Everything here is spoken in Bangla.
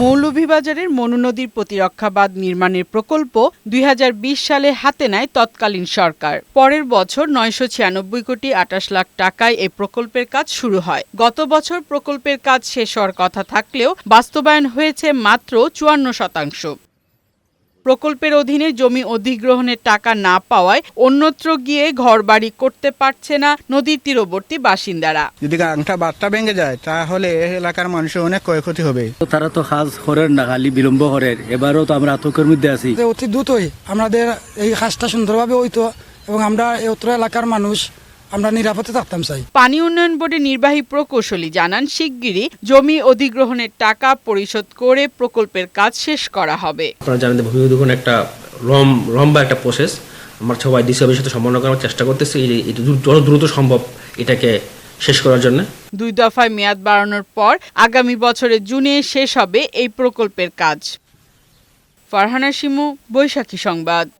মৌলভীবাজারের মনুনদীর প্রতিরক্ষা বাঁধ নির্মাণের প্রকল্প দুই হাজার বিশ সালে হাতে নেয় তৎকালীন সরকার। পরের বছর নয়শো ছিয়ানব্বই কোটি আটাশ লাখ টাকায় এ প্রকল্পের কাজ শুরু হয়। গত বছর প্রকল্পের কাজ শেষ হওয়ার কথা থাকলেও বাস্তবায়ন হয়েছে মাত্র চুয়ান্ন শতাংশ। প্রকল্পের অধীনে জমি অধিগ্রহণের টাকা না পাওয়ায় অন্যত্র গিয়ে ঘরবাড়ি করতে পারছে না নদীর তীরবর্তী বাসিন্দারা। যদি গাংটা বাদটা ভেঙে যায় তাহলে এই এলাকার মানুষের অনেক ক্ষয়ক্ষতি হবে। তারা তো কাজ করেন না খালি বিলম্ব করেন। এবারও তো আমরা আতঙ্কের মধ্যে আছি। যে অতি দ্রুতই আমাদের এই কাজটা সুন্দরভাবে হইতো এবং আমরা এই উত্তর এলাকার মানুষ আমরা নিরাপদে থাকতাম চাই পানি উন্নয়ন বোর্ডের নির্বাহী প্রকৌশলী জানান শিগগিরই জমি অধিগ্রহণের টাকা পরিশোধ করে প্রকল্পের কাজ শেষ করা হবে। আপনারা জানেন ভূমি অধিগ্রহণ একটা লম লম্বা একটা প্রসেস আমরা সবাই ডিসিএবের সাথে সমন্বয় করার চেষ্টা করতেছি এই- এই দ্রুত- যত দ্রুত সম্ভব এটাকে শেষ করার জন্য। দুই দফায় মেয়াদ বাড়ানোর পর আগামী বছরের জুনে শেষ হবে এই প্রকল্পের কাজ। ফারহানা শিমু বৈশাখী সংবাদ।